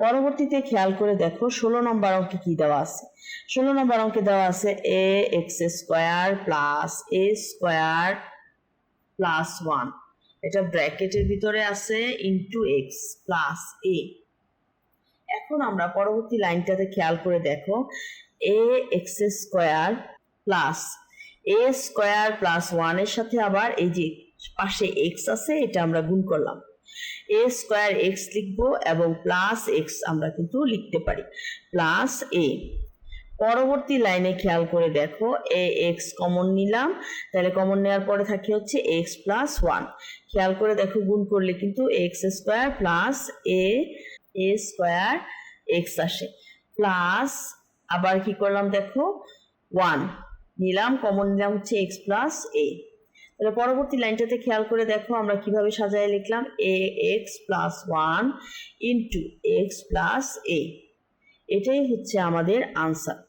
পরবর্তীতে খেয়াল করে দেখো ষোলো নম্বর অঙ্কে কি দেওয়া আছে? ষোলো নম্বর অঙ্কে দেওয়া আছে a x square plus a square plus one এটা ব্র্যাকেটের ভিতরে আছে ইন্টু এক্স প্লাস এ এখন আমরা পরবর্তী লাইনটাতে খেয়াল করে দেখো a x square plus a square plus ওয়ানের সাথে আবার এই যে পাশে এক্স আছে, এটা আমরা গুণ করলাম। এ স্কোয়ার এক্স লিখব এবং প্লাস এক্স আমরা কিন্তু লিখতে পারি। প্লাস এ পরবর্তী লাইনে খেয়াল করে দেখো এ এক্স কমন নিলাম, তাহলে কমন নেওয়ার পরে থাকে হচ্ছে এক্স প্লাস ওয়ান খেয়াল করে দেখো, গুণ করলে কিন্তু x square plus a a square x আসে। প্লাস আবার কি করলাম দেখো ওয়ান নিলাম কমন নিলাম হচ্ছে এক্স প্লাস এ তাহলে পরবর্তী লাইনটাতে খেয়াল করে দেখো আমরা কীভাবে সাজায় লিখলাম। A x plus one into x plus a এটাই হচ্ছে আমাদের আনসার